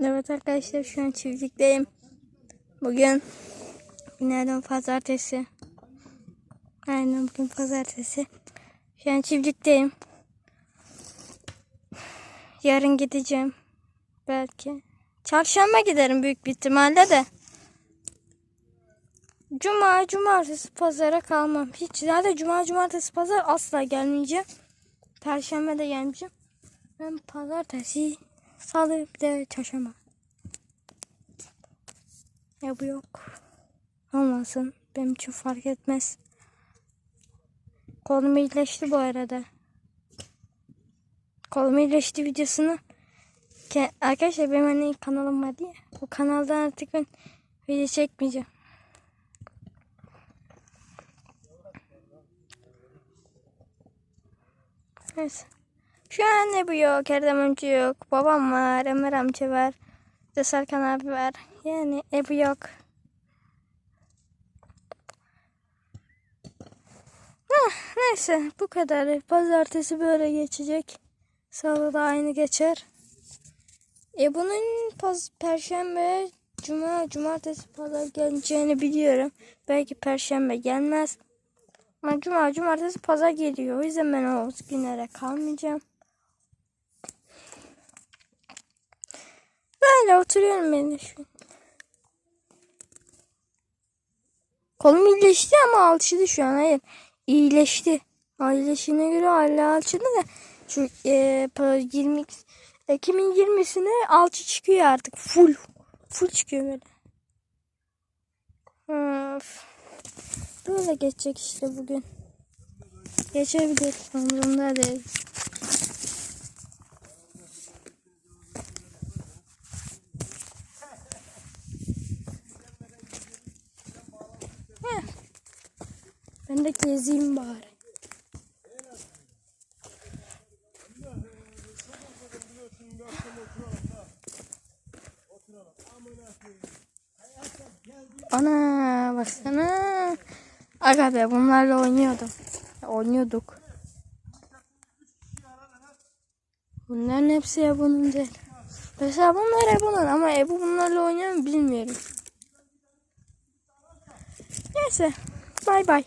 Evet arkadaşlar şu an çiftlikteyim. Bugün günlerden pazartesi. Aynen bugün pazartesi. Şu an çiftlikteyim. Yarın gideceğim. Belki. Çarşamba giderim büyük bir ihtimalle de. Cuma, cumartesi, pazara kalmam. Hiç zaten cuma, cumartesi, pazar asla gelmeyeceğim. Perşembe de gelmeyeceğim. Ben pazartesi, salı bir de çarşamba. Ya bu yok. Olmasın. Benim için fark etmez. Kolum iyileşti bu arada. Kolum iyileşti videosunu. Arkadaşlar benim hani kanalım var ya. O kanaldan artık ben video çekmeyeceğim. Neyse. Şu an ne bu yok. Erdem amca yok. Babam var. Ömer amca var. De Serkan abi var. Yani Ebu yok. Heh, neyse bu kadar. Pazartesi böyle geçecek. Salı da aynı geçer. Ebu'nun paz perşembe, cuma, cumartesi, pazar geleceğini biliyorum. Belki perşembe gelmez. Ama cuma, cumartesi, pazar geliyor. O yüzden ben o günlere kalmayacağım. Böyle oturuyorum ben de şu. Kolum iyileşti ama alçıdı şu an. Hayır. iyileşti. İyileştiğine göre hala alçıdı da şu e, pa- 20 Ekim'in 20'sine alçı çıkıyor artık. Full. Full çıkıyor böyle. Öf. Böyle geçecek işte bugün. Geçebilir. Umurumda değil. Ben de gezeyim bari. Ana baksana. Aga be bunlarla oynuyordum. Oynuyorduk. Bunların hepsi Ebu'nun değil. Mesela bunlar Ebu'nun ama Ebu bunlarla oynuyor mu bilmiyorum. Neyse. Bay bay.